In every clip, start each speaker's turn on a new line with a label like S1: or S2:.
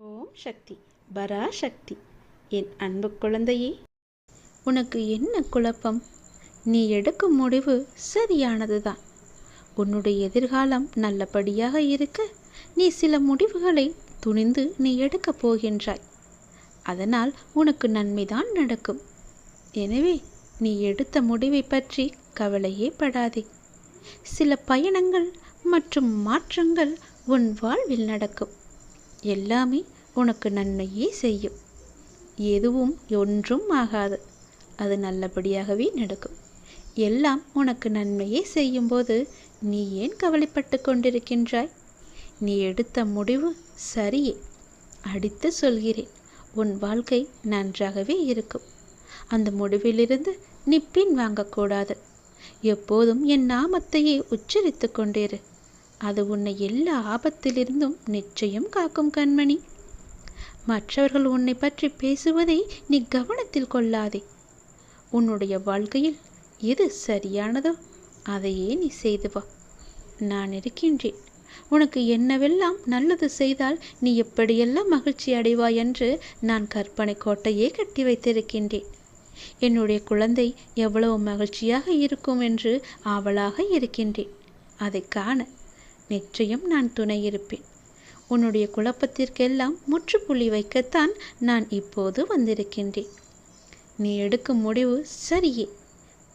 S1: ஓம் சக்தி. பராசக்தி. என் அன்பு குழந்தையே உனக்கு என்ன குழப்பம்? நீ எடுக்கும் முடிவு சரியானதுதான். உன்னுடைய எதிர்காலம் நல்லபடியாக இருக்க நீ சில முடிவுகளை துணிந்து நீ எடுக்கப் போகின்றாய். அதனால் உனக்கு நன்மைதான் நடக்கும். எனவே நீ எடுத்த முடிவை பற்றி கவலையே படாதே. சில பயணங்கள் மற்றும் மாற்றங்கள் உன் வாழ்வில் நடக்கும். எல்லாமே உனக்கு நன்மையே செய்யும். எதுவும் ஒன்றும் ஆகாது. அது நல்லபடியாகவே நடக்கும். எல்லாம் உனக்கு நன்மையே செய்யும்போது நீ ஏன் கவலைப்பட்டு கொண்டிருக்கின்றாய்? நீ எடுத்த முடிவு சரியே. அடித்து சொல்கிறேன். உன் வாழ்க்கை நன்றாகவே இருக்கும். அந்த முடிவிலிருந்து நீ பின் வாங்கக்கூடாது எப்போதும் என் நாமத்தையே உச்சரித்து கொண்டிரு. அது உன்னை எல்லா ஆபத்திலிருந்தும் நிச்சயம் காக்கும் கண்மணி. மற்றவர்கள் உன்னை பற்றி பேசுவதை நீ கவனத்தில் கொள்ளாதே. உன்னுடைய வாழ்க்கையில் எது சரியானதோ அதையே நீ செய்து வா. நான் இருக்கின்றேன். உனக்கு என்னவெல்லாம் நல்லது செய்தால் நீ எப்படியெல்லாம் மகிழ்ச்சி அடைவாய் என்று நான் கற்பனை கோட்டையே கட்டி வைத்திருக்கின்றேன். என்னுடைய குழந்தை எவ்வளவு மகிழ்ச்சியாக இருக்கும் என்று ஆவலாக இருக்கின்றேன். அதை காண நிச்சயம் நான் துணையிருப்பேன். உன்னுடைய குழப்பத்திற்கெல்லாம் முற்றுப்புள்ளி வைக்கத்தான் நான் இப்போது வந்திருக்கின்றேன். நீ எடுக்கும் முடிவு சரியே.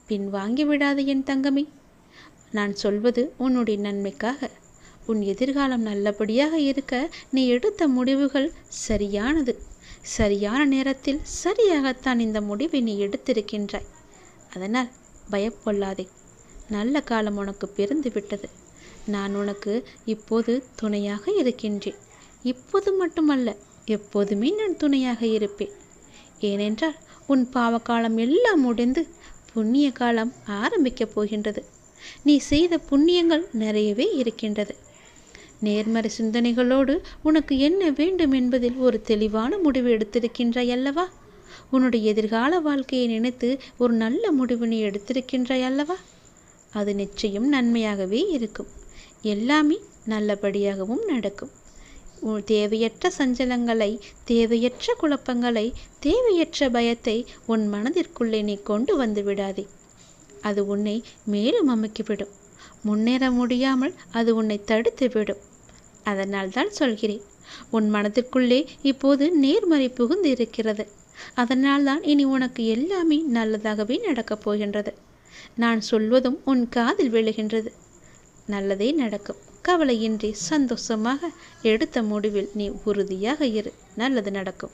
S1: பின் வாங்கி விடாது என் தங்கமே. நான் சொல்வது உன்னுடைய நன்மைக்காக. உன் எதிர்காலம் நல்லபடியாக இருக்க நீ எடுத்த முடிவுகள் சரியானது. சரியான நேரத்தில் சரியாகத்தான் இந்த முடிவை நீ எடுத்திருக்கின்றாய். அதனால் பயப்பொல்லாதே. நல்ல காலம் உனக்கு பிறந்து விட்டது நான் உனக்கு இப்போது துணையாக இருக்கின்றேன். இப்போது மட்டுமல்ல எப்போதுமே நான் துணையாக இருப்பேன். ஏனென்றால் உன் பாவகாலம் எல்லாம் முடிந்து புண்ணிய காலம் ஆரம்பிக்கப் போகின்றது. நீ செய்த புண்ணியங்கள் நிறையவே இருக்கின்றது. நேர்மறை சிந்தனைகளோடு உனக்கு என்ன வேண்டும் என்பதில் ஒரு தெளிவான முடிவு எடுத்திருக்கின்றாய் அல்லவா? உன்னுடைய எதிர்கால வாழ்க்கையை நினைத்து ஒரு நல்ல முடிவு நீ எடுத்திருக்கின்றாய் அல்லவா? அது நிச்சயம் நன்மையாகவே இருக்கும். எல்லாமே நல்லபடியாகவும் நடக்கும். தேவையற்ற சஞ்சலங்களை தேவையற்ற குழப்பங்களை தேவையற்ற பயத்தை உன் மனதிற்குள்ளே நீ கொண்டு வந்து விடாதே. அது உன்னை மேலும் அமுக்கிவிடும். முன்னேற முடியாமல் அது உன்னை தடுத்து விடும். அதனால் தான் சொல்கிறேன். உன் மனதிற்குள்ளே இப்போது நேர்மறை புகுந்து இருக்கிறது. அதனால் தான் இனி உனக்கு எல்லாமே நல்லதாகவே நடக்கப் போகின்றது. நான் சொல்வதும் உன் காதில் விழுகின்றது. நல்லதே நடக்கும். கவலையின்றி சந்தோஷமாக எடுத்த முடிவில் நீ உறுதியாக இரு. நல்லது நடக்கும்.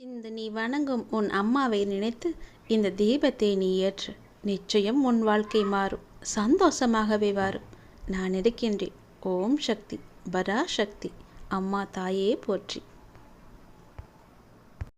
S1: இந்த நீ வணங்கும் உன் அம்மாவை நினைத்து இந்த தீபத்தை நீ ஏற்று நிச்சயம் உன் வாழ்க்கை மாறும். சந்தோஷமாகவே வாரும். நான் இருக்கின்றேன் ஓம் சக்தி. பராசக்தி அம்மா தாயே போற்றி.